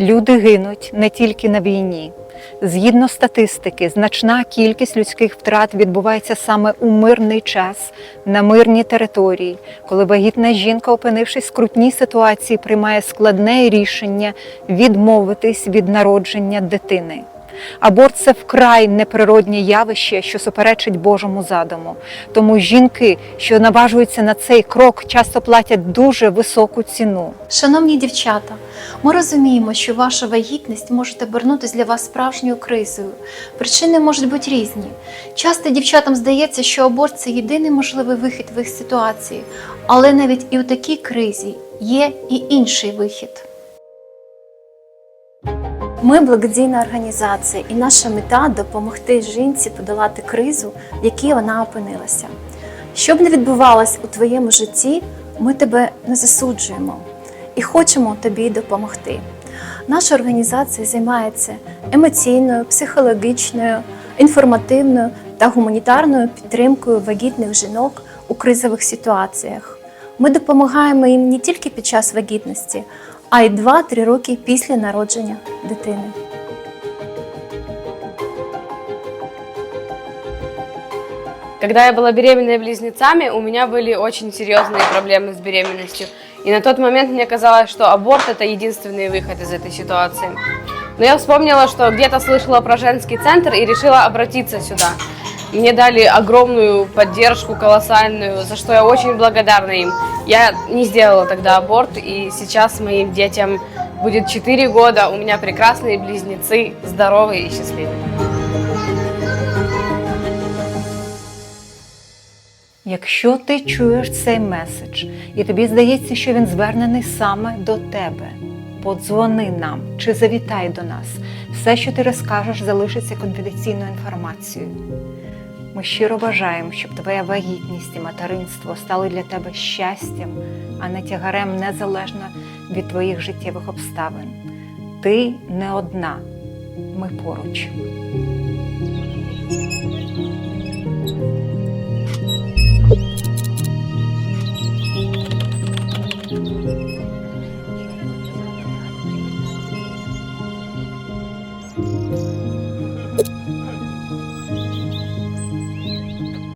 Люди гинуть не тільки на війні. Згідно статистики, значна кількість людських втрат відбувається саме у мирний час на мирній території, коли вагітна жінка, опинившись в скрутній ситуації, приймає складне рішення відмовитись від народження дитини. Аборт це вкрай неприроднє явище, що суперечить Божому задуму. Тому жінки, що наважуються на цей крок, часто платять дуже високу ціну. Шановні дівчата, ми розуміємо, що ваша вагітність може обернутися для вас справжньою кризою. Причини можуть бути різні. Часто дівчатам здається, що аборт це єдиний можливий вихід в їх ситуації, але навіть і у такій кризі є і інший вихід. Ми благодійна організація, і наша мета допомогти жінці подолати кризу, в якій вона опинилася. Що б не відбувалось у твоєму житті, ми тебе не засуджуємо і хочемо тобі допомогти. Наша організація займається емоційною, психологічною, інформативною та гуманітарною підтримкою вагітних жінок у кризових ситуаціях. Ми допомагаємо їм не тільки під час вагітності, а й 2-3 роки після народження дитини. Когда я была беременной близнецами, у меня были очень серьезные проблемы с беременностью. И на тот момент мне казалось, что аборт это единственный выход из этой ситуации. Но я вспомнила, что где-то слышала про женский центр и решила обратиться сюда. Мне дали огромную поддержку, колоссальную, за что я очень благодарна им. Я не сделала тогда аборт, и сейчас моим детям будет 4 года. У меня прекрасные близнецы, здоровые и счастливые. Якщо ти чуєш цей меседж, і тобі здається, що він звернений саме до тебе, подзвони нам чи завітай до нас. Все, що ти розкажеш, залишиться конфіденційною інформацією. Ми щиро бажаємо, щоб твоя вагітність і материнство стали для тебе щастям, а не тягарем незалежно від твоїх життєвих обставин. Ти не одна, ми поруч.